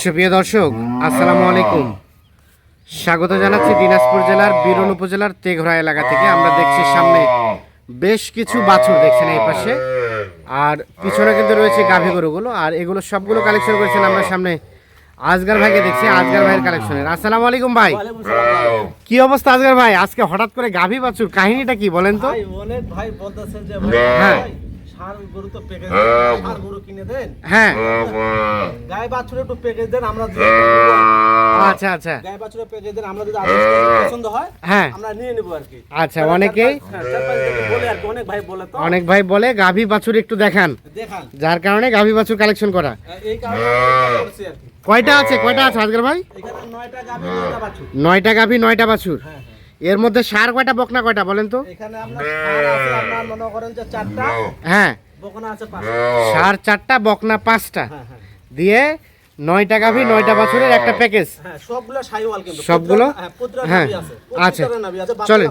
সুপ্রিয় দর্শক আসসালামু আলাইকুম। স্বাগত জানাচ্ছি দিনাজপুর জেলার বীরন উপজেলার তেঘরা এলাকা থেকে। আমরা দেখছি সামনে বেশ কিছু বাছুর দেখছেন এই পাশে। আর পিছনে কিন্তু রয়েছে গাভী গরুগুলো। আর এগুলো সবগুলো কালেকশন করেছেন আমরা সামনে আজগার ভাইকে দেখছি আজগার ভাইয়ের কালেকশনের আসসালামু আলাইকুম ভাই। কি অবস্থা আজগার ভাই? আজকে হঠাৎ করে গাভী বাছুর কাহিনীটা কি বলেন তো? ভাই ভাই বলতেছেন যে হ্যাঁ। ভাই সার গরু তো প্যাকেজ সার গরু কিনে দেন? হ্যাঁ। গায়ে বাছুরে একটু প্যাকেজ দেন আমরা আচ্ছা আচ্ছা। গায়ে বাছুরে প্যাকেজ দেন আমরা যদি পছন্দ হয় হ্যাঁ। আমরা নিয়ে নেব আর কি। আচ্ছা অনেকেই হ্যাঁ, বলে আর অনেক ভাই বলে তো। অনেক ভাই বলে গাভী বাছুর একটু দেখান। দেখান। যার কারণে গাভী বাছুর কালেকশন করা। এই কারণে আমরা করছি আর কি। কয়টা আছে কয়টা আছে আজকের ভাই? নয়টা গাভী নয়টা বাছুর। নয়টা গাভী নয়টা বাছুর। হ্যাঁ হ্যাঁ। এর মধ্যে সার কয়টা বকনা কয়টা বলেন তো? এখানে আপনার সার আছে আপনার মনে করেন যে চারটা। হ্যাঁ। বকনা আছে পাঁচটা। সার চারটা বকনা পাঁচটা। হ্যাঁ হ্যাঁ। দিয়ে নয়টা গাভী নয়টা বাছুরের একটা প্যাকেজ। হ্যাঁ সবগুলো সাইওয়াল কিন্তু। সবগুলো? হ্যাঁ আচ্ছা। পুত্রা নাভি আছে। চলেন।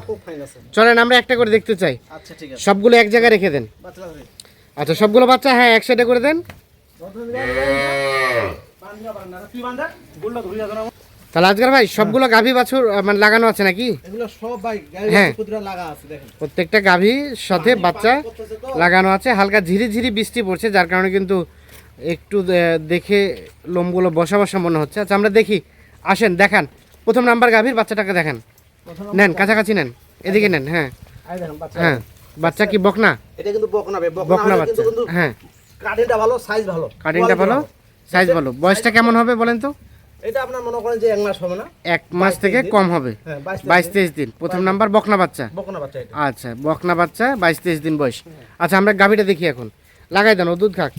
চলেন আমরা একটা করে দেখতে চাই। আচ্ছা ঠিক আছে। সবগুলো এক জায়গায় রেখে দেন। আচ্ছা সবগুলো বাচ্চা হ্যাঁ এক সাইডে করে দেন। তাহলে আজকের ভাই সবগুলো গাভী বাছুর মানে লাগানো আছে নাকি? এগুলো সব ভাই হ্যাঁ। লাগা আছে দেখেন। প্রত্যেকটা গাভীর সাথে বাচ্চা লাগানো আছে। হালকা ঝিরি ঝিরি বৃষ্টি পড়ছে যার কারণে কিন্তু একটু দেখে লোমগুলো বসা বসা মনে হচ্ছে। আচ্ছা আমরা দেখি। আসেন দেখান। প্রথম নাম্বার গাভীর বাচ্চাটাকে দেখান। নেন কাছাকাছি নেন। এদিকে নেন হ্যাঁ। বাচ্চা। হ্যাঁ বাচ্চা কি বকনা? এটা কিন্তু বকনা বাচ্চা। হ্যাঁ। কাটিংটা ভালো সাইজ ভালো। কাটিংটা ভালো সাইজ ভালো। বয়সটা কেমন হবে বলেন তো? এটা আপনার মনে করেন যে এক মাস হবে না? এক মাস থেকে কম হবে। হ্যাঁ বাইশ তেইশ দিন। প্রথম নাম্বার বকনা বাচ্চা। বকনা বাচ্চা আচ্ছা বকনা বাচ্চা বাইশ তেইশ দিন বয়স। আচ্ছা আমরা গাভীটা দেখি এখন। লাগাই দেন ও দুধ খাক।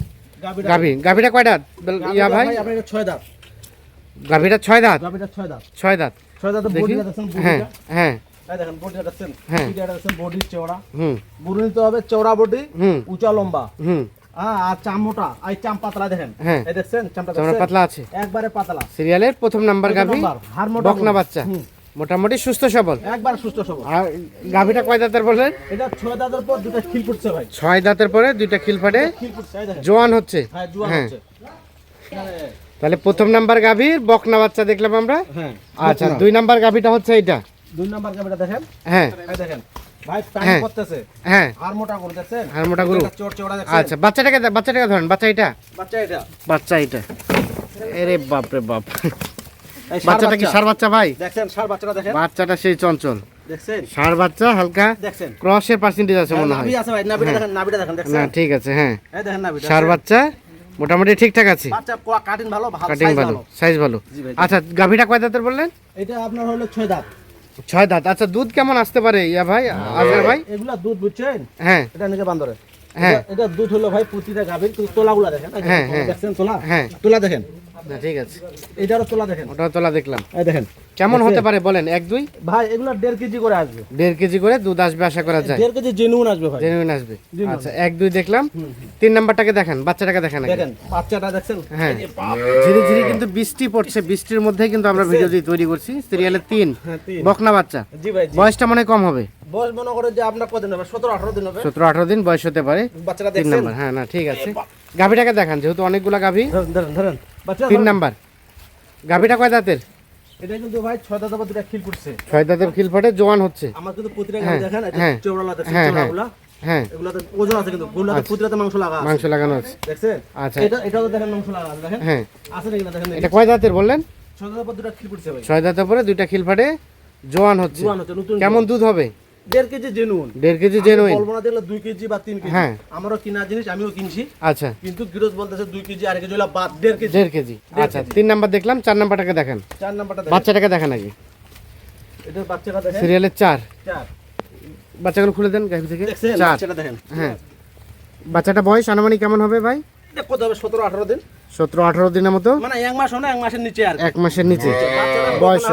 গাভী গাভীটা কয়টা বেল- ইয়া ভাই? ছয় দাঁত। গাভীটা ছয় দাঁত? গাবিটা ছয় দাঁত। ছয় দাঁত। ছয় দাঁত দেখি। হ্যাঁ হ্যাঁ। দেখেন বডিটা দেখছেন? হ্যাঁ। বডিটা দেখছেন বডি চওড়া। হুম। বুড়ো নিতে হবে চওড়া বডি হুম। উঁচা লম্বা। হুম। আর চাম আর চাম পাতলা দেখেন। হ্যাঁ। এই দেখছেন? চামটা পাতলা আছে। একবারে পাতলা। সিরিয়ালের প্রথম নাম্বার বকনা বাচ্চা। মোটামুটি সুস্থ সবল। একবার সুস্থ সবল। আর গাভীটা কয় দাঁতের বললেন? এটা ছয় দাঁতের পর দুটো খিল ফুটছে ভাই। ছয় দাঁতের পরে দুইটা খিল ফাটে। জোয়ান হচ্ছে। হ্যাঁ হ্যাঁ। হ্যাঁ, তাহলে প্রথম নাম্বার গাভীর বকনা বাচ্চা দেখলাম আমরা। হ্যাঁ আচ্ছা দুই নাম্বার গাভীটা হচ্ছে এইটা। দুই নাম্বার গাবিটা দেখেন। হ্যাঁ। দেখেন। ভাই টাইম হ্যাঁ। করতেছে হ্যাঁ। আর মোটা করে আর মোটা গরু। এটা চোর চওড়া দেখছেন? আচ্ছা বাচ্চাটাকে বাচ্চাটাকে ধরেন বাচ্চা এটা। বাচ্চা এটা। বাচ্চা এটা। এরে বাপ রে বাপ। বাচ্চাটা কি সার বাচ্চা ভাই? দেখছেন সার বাচ্চাটা দেখেন? বাচ্চাটা সেই চঞ্চল। দেখছেন? সার বাচ্চা হালকা। দেখছেন? ক্রসের পার্সেন্টেজ আছে মনে হয়। নাভি আছে ভাই নাভিটা দেখেন নাভিটা দেখেন না ঠিক আছে হ্যাঁ। এই দেখেন নাভিটা সার বাচ্চা মোটামুটি ঠিকঠাক আছে। বাচ্চা কাটিং ভালো ভালো কাটিং ভালো সাইজ ভালো। আচ্ছা গাভীটা কয় দাঁতের বললেন? এটা আপনার হলো ছয় দাঁত। ছয় দাঁত। আচ্ছা দুধ কেমন আসতে পারে? ইয়া ভাই আজকের ভাই? এগুলা দুধ বুঝছেন? হ্যাঁ। এটা নাকি বান্দরে। হ্যাঁ। এটা- দুধ হলো ভাই প্রতিটা গাভীর তুই তোলাগুলা দেখেন। হ্যাঁ, দেখেন, হ্যাঁ। দেখছেন তোলা? হ্যাঁ। তোলা দেখেন। না ঠিক আছে। এটারও তোলা দেখেন। ওটা তোলা দেখলাম। এই দেখেন। কেমন হতে পারে বলেন এক দুই? ভাই এগুলা দেড় কেজি করে আসবে। দেড় কেজি করে দুধ আসবে আশা করা যায়। দেড় কেজি জেনুন আসবে ভাই। জেনুইন আসবে। আচ্ছা এক দুই দেখলাম। তিন নাম্বারটাকে দেখান বাচ্চাটাকে দেখান দেখেন বাচ্চাটা দেখছেন? হ্যাঁ। এই যে বাপ, ধীরে ধীরে কিন্তু বৃষ্টি পড়ছে বৃষ্টির মধ্যে কিন্তু আমরা ভিডিও দিয়ে তৈরি করছি। সিরিয়ালে তিন। হ্যাঁ, বকনা বাচ্চা। জি ভাই বয়সটা মনে কম হবে। বয়স মনে করে যে আপনার কদিন হবে? সতেরো আঠারো দিন হবে। সতেরো আঠারো দিন বয়স হতে পারে। বাচ্চাটা তিন নাম্বার। হ্যাঁ না ঠিক আছে। গাভীটাকে দেখান যেহেতু অনেকগুলা গাভী। ধরেন ধরেন তিন নাম্বার। গাভীটা কয় দাঁতের? এটা কিন্তু ভাই ছয় দাদা দুটা খিল করছে ছয় দাঁতের খিল ফটে জোয়ান হচ্ছে। আমার কিন্তু প্রতিটা হ্যাঁ, গাভী দেখেন এই হ্যাঁ, হ্যাঁ, হ্যাঁ। চৌড়াগুলা হ্যাঁ। এগুলাতে ওজন আছে কিন্তু গুলাতে প্রতিটাতে মাংস লাগা মাংস লাগানো আছে। দেখছেন? আচ্ছা। এটা এটাও দেখেন মাংস লাগা আছে দেখেন। হ্যাঁ। আছে নাকি দেখেন? এটা কয় দাঁতের বললেন? ছয় দাদা দুটা খিল করছে ভাই। ছয় দাঁতের পরে দুইটা খিল ফাটে জোয়ান হচ্ছে। কেমন দুধ হবে? দেড় কেজি দেড় কেজি জেনুইন বলব না দেখলে দুই কেজি বা তিন কেজি। হ্যাঁ। আমারও কিনা জিনিস আমিও কিনছি। আচ্ছা। কিন্তু গিরোজ বলতেছে দুই কেজি আর কেজি হলো বাদ দেড় কেজি। দেড় কেজি। আচ্ছা তিন নাম্বার দেখলাম চার নাম্বারটাকে দেখান। চার নাম্বারটা বাচ্চাটাকে দেখান আগে। এটার বাচ্চাটা দেখেন। সিরিয়ালের চার। চার। বাচ্চাগুলো খুলে দেন গাভী থেকে। বাচ্চাটা দেখেন। হ্যাঁ। বাচ্চাটা বয়স আনুমানিক কেমন হবে ভাই? কত হবে? সতেরো আঠারো দিন। সতেরো আঠারো দিনের মতো? মানে এক মাস না এক মাসের নিচে আর এক মাসের নিচে। বয়স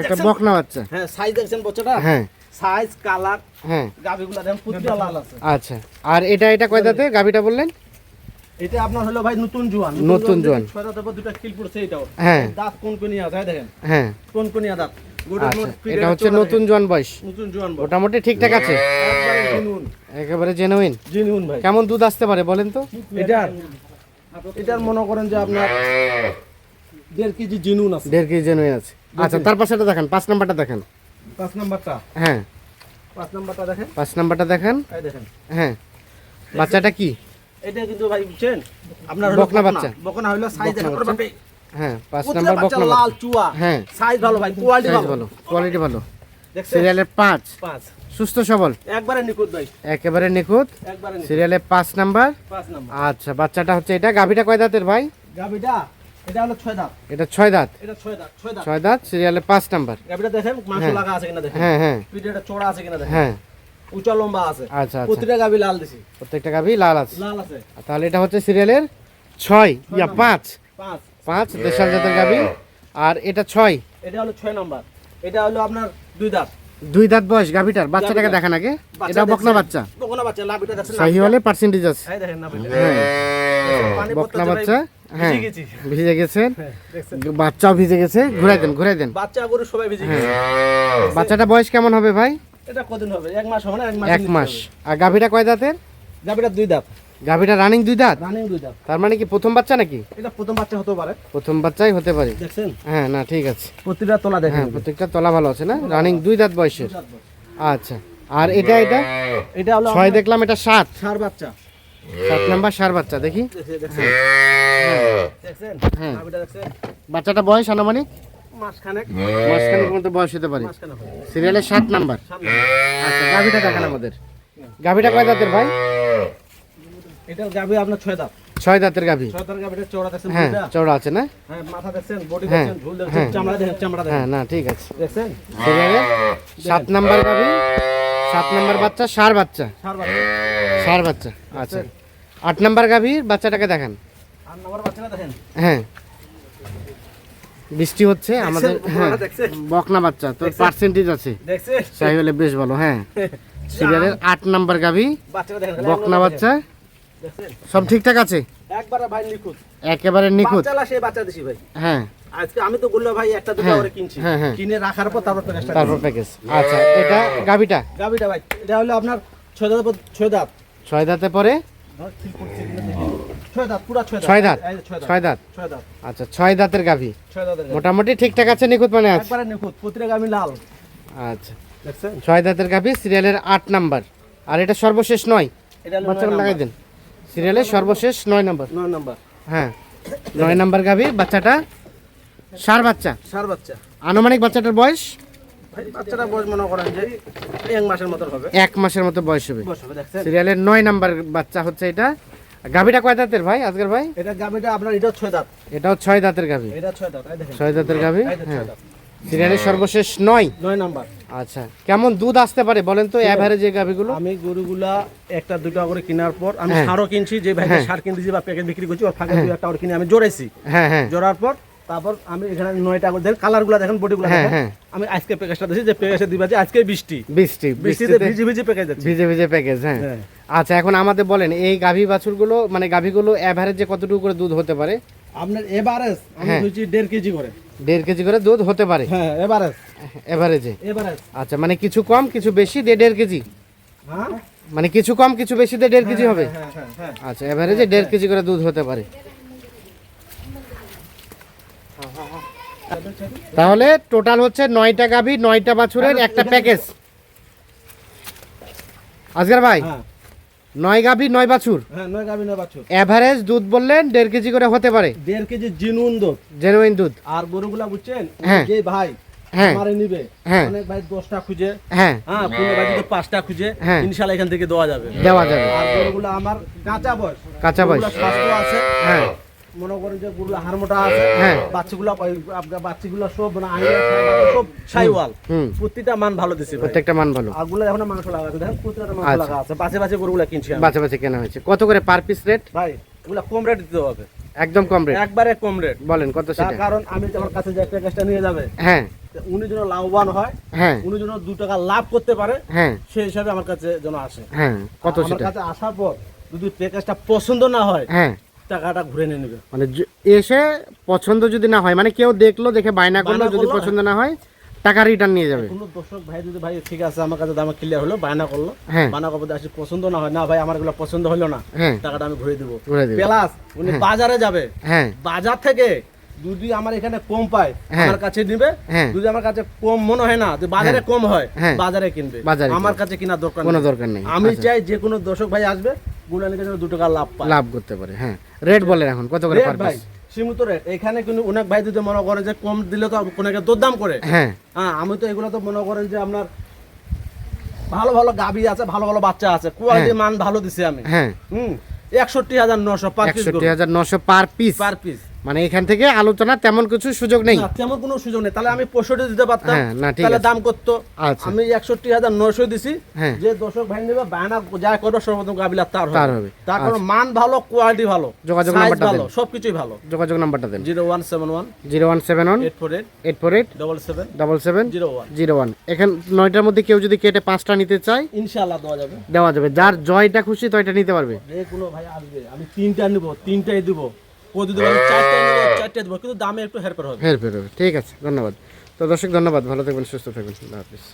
একটা? বকনা বাচ্চা। হ্যাঁ সাইজ দেখছেন বাচ্চাটা? হ্যাঁ। সাইজ কালার হ্যাঁ। গাভিগুলা দেখেন পুতিরা লাল আছে। আচ্ছা। আর এটা এটা কয় দাঁতে? গাভীটা বললেন? এটা আপনার হলো ভাই নতুন জোয়ান। নতুন জোয়ান। পর কিল পড়ছে এটাও। হ্যাঁ। দাঁত কোন কোনিয়া দেখেন। হ্যাঁ। কোন কোনিয়া দাঁত? আচ্ছা। এটা হচ্ছে নতুন জোয়ান বয়স। নতুন জোয়ান মোটামুটি ঠিকঠাক আছে। একবারে একেবারে জেনুইন জেনুইন ভাই। কেমন দুধ আসতে পারে বলেন তো? এটার এটার মনে করেন যে আপনার দেড় কেজি জিনুন আছে। দেড় কেজি জেনুইন আছে। আচ্ছা তার পাশেটা দেখেন পাঁচ নাম্বারটা দেখেন। পাঁচ নাম্বারটা? হ্যাঁ। পাঁচ নাম্বারটা দেখেন। পাঁচ নাম্বারটা দেখেন। এই দেখেন। হ্যাঁ। বাচ্চাটা কি? এটা কিন্তু ভাই বুঝছেন? আপনার বকনা বাচ্চা। বকনা হলো সাইজ দেখেন। হ্যাঁ পাঁচ নাম্বার বকনা লাল চুয়া। হ্যাঁ। সাইজ ভালো ভাই কোয়ালিটি ভালো। কোয়ালিটি ভালো। সিরিয়ালের পাঁচ। পাঁচ। সুস্থ সবল। একবারে নিখুঁত ভাই। একেবারে নিখুঁত। সিরিয়ালের পাঁচ নাম্বার। পাঁচ নাম্বার। আচ্ছা বাচ্চাটা হচ্ছে এটা। গাভিটা কয় দাঁতের ভাই? এটা হলো ছয় দাঁত। এটা ছয় দাঁত। এটা ছয় দাঁত ছয় দাঁত। ছয় দাঁত সিরিয়ালের পাঁচ নাম্বার। গাবিটা দেখেন মাংস হ্যাঁ। লাগা আছে কিনা দেখেন। হ্যাঁ হ্যাঁ। পিঠে চড়া আছে কিনা দেখেন। হ্যাঁ। উঁচা লম্বা আছে। আচ্ছা আচ্ছা। প্রতিটা গাবি লাল দিছি। প্রত্যেকটা গাভি লাল আছে। লাল আছে। তাহলে এটা হচ্ছে সিরিয়ালের ছয়। ইয়া পাঁচ। পাঁচ। পাঁচ দেশাল জাতের গাভি। আর এটা ছয়। এটা হলো ছয় নাম্বার। এটা হলো আপনার দুই দাঁত। দুই দাঁত বয়স গাভিটার। বাচ্চাটাকে। দেখান আগে। এটা বকনা বাচ্চা। বকনা বাচ্চা লাভিটা দেখছেন শাহি হলে পার্সেন্টেজ আছে। দেখেন পানি বকনা বাচ্চা? হ্যাঁ। ভিজে গেছে। হ্যাঁ, বাচ্চাও ভিজে গেছে? ঘুরাই দেন ঘুরাই দেন। বাচ্চা গরু সবাই ভিজে গেছে। বাচ্চাটা বয়স কেমন হবে ভাই? এটা কদিন হবে? এক মাস হবে না? এক মাস এক মাস। আর গাভিটা কয় দাঁতের? গাবিটা দুই দাঁত। গাভিটা রানিং দুই দাঁত? রানিং দুই দাঁত। তার মানে কি প্রথম বাচ্চা নাকি? এটা প্রথম বাচ্চা হতে পারে। প্রথম বাচ্চাই হতে পারে। দেখছেন? হ্যাঁ না ঠিক আছে। প্রতিটা তোলা দেখেন। হ্যাঁ প্রত্যেকটা তলা ভালো আছে না? রানিং দুই দাঁত বয়সের। আচ্ছা। আর এটা এটা? এটা হলো ছয় দেখলাম এটা সাত। সার বাচ্চা। সাত নাম্বার সার বাচ্চা দেখি। দেখছেন? দেখছেন দেখছেন হ্যাঁ। বাচ্চাটা বয়স আনুমানিক? মাস খানেক মাঝখানের মতো বয়স হতে পারে। সিরিয়ালের সাত নাম্বার। আচ্ছা গাভিটা দেখান আমাদের। গাভিটা কয় দাঁতের ভাই? এটা গাবি আপনার ছয় দাঁত। ছয় দাঁতের গাভি। হ্যাঁ? চওড়া আছে না? হ্যাঁ মাথা দেখছেন বডি হ্যাঁ, হ্যাঁ। হ্যাঁ না ঠিক আছে। দেখছেন? সাত নাম্বার গাভি সাত নাম্বার বাচ্চা সার বাচ্চা। সার বাচ্চা। সার বাচ্চা আচ্ছা। আট নাম্বার গাভীর বাচ্চাটাকে দেখান। আর নম্বর বাচ্চাটা দেখেন। হ্যাঁ। বৃষ্টি হচ্ছে আমাদের হ্যাঁ বকনা বাচ্চা তোর পার্সেন্টেজ আছে। চাই হলে বেশ ভালো হ্যাঁ। সিরিয়ালের আট নাম্বার গাভি বকনা বাচ্চা। সব ঠিকঠাক আছে? একবারে ভাই নিখুঁত। একেবারে নিখুঁত। বাচ্চালা সেই বাচ্চা দিছি ভাই। হ্যাঁ। আজকে আমি তো বললাম ভাই একটা দুটো হ্যাঁ, করে কিনছি। হ্যাঁ, হ্যাঁ। কিনে রাখার পর তারপর প্যাকেজটা তারপর প্যাকেজ আচ্ছা এটা গাভিটা? গাবিটা ভাই এটা হলো আপনার ছয় দাঁত পর- ছয় দাঁত। ছয় দাঁতে পরে? ছয় দাঁত। ছয় দাঁত। আচ্ছা ছয় দাঁতের গাভি। গাভী। মোটামুটি ঠিকঠাক আছে নিখুঁত মানে আছে? একবারে নিখুঁত প্রতিটা গামি লাল। আচ্ছা। ছয় দাঁতের গাভি সিরিয়ালের আট নাম্বার। আর এটা সর্বশেষ নয়? লাগাই। দেন। সিরিয়ালের সর্বশেষ নয় নাম্বার। নয় নাম্বার। হ্যাঁ নয় নাম্বার গাভি বাচ্চাটা সার বাচ্চা। সার বাচ্চা। আনুমানিক বাচ্চাটার বয়স? বাচ্চাটা বয়স মনে করেন যে এক মাসের মতন হবে। এক মাসের মতো বয়স হবে। সিরিয়ালের নয় নাম্বার বাচ্চা হচ্ছে এটা। গাভিটা কয় দাঁতের ভাই আজকের ভাই? এটা গাবিটা আপনার এটা ছয় দাঁত। এটাও ছয় দাঁতের গাভি। এটা ছয় দাঁত ছয় দাঁতের গাভি? হ্যাঁ। সিরিয়ালের সর্বশেষ নয়। নয় নাম্বার। আচ্ছা কেমন দুধ আসতে পারে বলেন তো অ্যাভারেজ এই গাভিগুলো? আমি গরুগুলা একটা দুটো করে কেনার পর আমি হ্যাঁ। সারও কিনছি যে ভাই হ্যাঁ। সার কিনতেছি বা প্যাকেট বিক্রি করছি ওর ফাঁকে দুই একটা করে কিনে আমি জোড়াইছি। হ্যাঁ হ্যাঁ। জোড়ার পর তারপর আমি এখানে নয়টা করে দেখেন কালারগুলো দেখেন বডিগুলো হ্যাঁ, হ্যাঁ। আমি আজকে প্যাকেজটা যে প্যাকেজটা দিবা যে আজকে বৃষ্টি। বৃষ্টি বৃষ্টিতে ভিজে ভিজে প্যাকেজ যাচ্ছে। ভিজে ভিজে প্যাকেজ হ্যাঁ। আচ্ছা এখন আমাদের বলেন এই গাভী বাছুরগুলো মানে গাভীগুলো অ্যাভারেজে কতটুকু করে দুধ হতে পারে? আপনার এভারেজ আমি হ্যাঁ। দেড় কেজি করে। দেড় কেজি করে দুধ হতে পারে? হ্যাঁ এভারেজ এভারেজে এভারেজ আচ্ছা মানে কিছু কম কিছু বেশি দেড় কেজি? হ্যাঁ। মানে কিছু কম কিছু বেশি দেড় কেজি হবে? আচ্ছা এভারেজে দেড় কেজি করে দুধ হতে পারে। তাহলে টোটাল হচ্ছে নয়টা গাভী নয়টা বাছুরের একটা প্যাকেজ। আজকের ভাই হ্যাঁ। নয় গাভী নয় বাছুর? হ্যাঁ নয় গাবি নয় বাছুর। এভারেজ দুধ বললেন দেড় কেজি করে হতে পারে। দেড় কেজি জিনুন দুধ। জেনুইন দুধ। আর গরুগুলা বুঝছেন? হ্যাঁ। যে ভাই হ্যাঁ। আমারে নিবে হ্যাঁ। অনেক ভাই দশটা খুঁজে। হ্যাঁ। হ্যাঁ কোনো ভাই যদি পাঁচটা খুঁজে হ্যাঁ। এখান থেকে দেওয়া যাবে। দেওয়া যাবে। আর গরুগুলো আমার কাঁচা বয়স। কাঁচা বয়স। স্বাস্থ্য আছে। হ্যাঁ। মনে করেন যে হাড়মোটা আছে হ্যাঁ। বাচ্চাগুলো বাচ্চাগুলো সব মানে সব সাইওয়াল প্রতিটা মান ভালো দিছে প্রত্যেকটা মান ভালো। আগুলো এখন মাংস লাগা আছে। দেখেন প্রতিটা মাংস আচ্ছা। লাগা আছে। পাশে পাশে গরুগুলো কিনছি। বাচ্চা বাচ্চা কেনা হয়েছে। কত করে পার পিস রেট ভাই এগুলো কম রেট দিতে হবে। একদম কম রেট একবারে কম রেট বলেন কত সেটা? কারণ আমি আমার কাছে যে একটা গ্যাসটা নিয়ে যাবে হ্যাঁ। উনি যেন লাভবান হয় হ্যাঁ। উনি যেন দু টাকা লাভ করতে পারে হ্যাঁ। সেই হিসাবে আমার কাছে যেন আসে। হ্যাঁ কত আর আমার কাছে আসার পর যদি প্যাকেজটা পছন্দ না হয় হ্যাঁ। টাকাটা ঘুরে নিয়ে নেবে। মানে এসে পছন্দ যদি না হয় মানে কেউ দেখল দেখে বায়না করল যদি পছন্দ না হয় টাকা রিটার্ন নিয়ে যাবে। কোনো দর্শক ভাই যদি ভাই ঠিক আছে আমার কাছে দামে ক্লিয়ার হলো বায়না করল হ্যাঁ। বায়না করব আসি পছন্দ না হয় না ভাই আমার এগুলো পছন্দ হলো না হ্যাঁ। টাকাটা আমি ঘুরে দিব। প্লাস উনি বাজারে যাবে। হ্যাঁ। বাজার থেকে যদি আমার এখানে কম পায় হ্যাঁ। আমার কাছে নিবে হ্যাঁ। যদি আমার কাছে কম মনে হয় না যে বাজারে কম হয় হ্যাঁ। বাজারে কিনবে। আমার কাছে কেনার দরকার কোনো। দরকার নেই। আমি আচ্ছা, চাই যে কোনো দর্শক ভাই আসবে যেন দু টাকা লাভ পায়। লাভ করতে পারে হ্যাঁ। রেট বলেন এখন কত করে পার ভাই সীমিত রেট এখানে কিন্তু অনেক ভাই যদি মনে করেন যে কম দিলে তো কোনাকে দরদাম করে। হ্যাঁ। হ্যাঁ আমি তো এগুলো তো মনে করেন যে আপনার ভালো ভালো গাবি আছে ভালো ভালো বাচ্চা আছে কোয়ালিটি মান ভালো দিছি আমি। হ্যাঁ। হুম একষট্টি হাজার নশো পার পিস একষট্টি হাজার নশো পার পিস পার পিস মানে এখান থেকে আলোচনা তেমন কিছু সুযোগ নেই। তেমন কোনো সুযোগ নেই। তাহলে আমি পঁয়ষট্টি দিতে পারতাম। হ্যাঁ, তাহলে দাম করতো আচ্ছা। আমি একষট্টি হাজার নয়শো দিছি। হ্যাঁ। যে দর্শক ভাই নেবে বায়না যা করবে সর্বপ্রথম গাবিলা তার তার হবে। তার কারণ মান ভালো কোয়ালিটি ভালো যোগাযোগ নাম্বারটা ভালো। সবকিছুই ভালো। যোগাযোগ নাম্বারটা দেন। Zero one seven one zero one seven one eight four eight eight four eight double seven double seven zero one zero one এখান নয়টার মধ্যে কেউ যদি কেটে পাঁচটা নিতে চায় ইনশাআল্লাহ দেওয়া যাবে। দেওয়া যাবে। যার জয়টা খুশি তো তয়টা নিতে পারবে। যে কোনো ভাই আসবে। আমি তিনটা নিব তিনটাই দিব। ও যদি চারটে নিব চারটে দেবো কিন্তু দামে একটু হেরফের হবে। হেরফের হবে ঠিক আছে ধন্যবাদ। তো দর্শক ধন্যবাদ ভালো থাকবেন সুস্থ থাকবেন আল্লাহ হাফিজ।